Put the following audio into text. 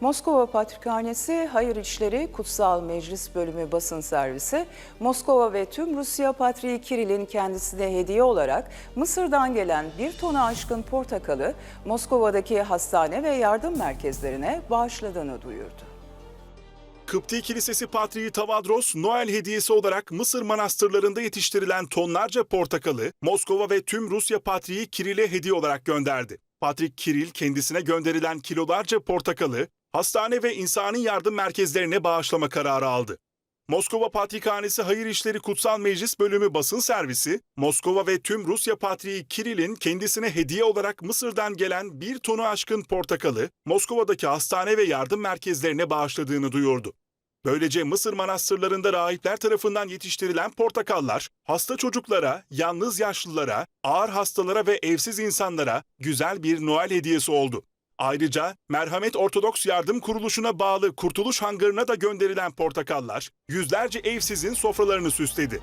Moskova Patrikhanesi Hayır İşleri Kutsal Meclis Bölümü basın servisi, Moskova ve tüm Rusya Patriği Kiril'in kendisine hediye olarak Mısır'dan gelen bir tona aşkın portakalı Moskova'daki hastane ve yardım merkezlerine bağışladığını duyurdu. Kıpti Kilisesi Patriği Tavadros, Noel hediyesi olarak Mısır manastırlarında yetiştirilen tonlarca portakalı Moskova ve tüm Rusya Patriği Kiril'e hediye olarak gönderdi. Patrik Kiril kendisine gönderilen kilolarca portakalı hastane ve insani yardım merkezlerine bağışlama kararı aldı. Moskova Patrikhanesi Hayır İşleri Kutsal Meclis Bölümü basın servisi, Moskova ve tüm Rusya Patriği Kiril'in kendisine hediye olarak Mısır'dan gelen bir tonu aşkın portakalı, Moskova'daki hastane ve yardım merkezlerine bağışladığını duyurdu. Böylece Mısır manastırlarında rahipler tarafından yetiştirilen portakallar, hasta çocuklara, yalnız yaşlılara, ağır hastalara ve evsiz insanlara güzel bir Noel hediyesi oldu. Ayrıca Merhamet Ortodoks Yardım Kuruluşu'na bağlı Kurtuluş Hangarı'na da gönderilen portakallar, yüzlerce evsizin sofralarını süsledi.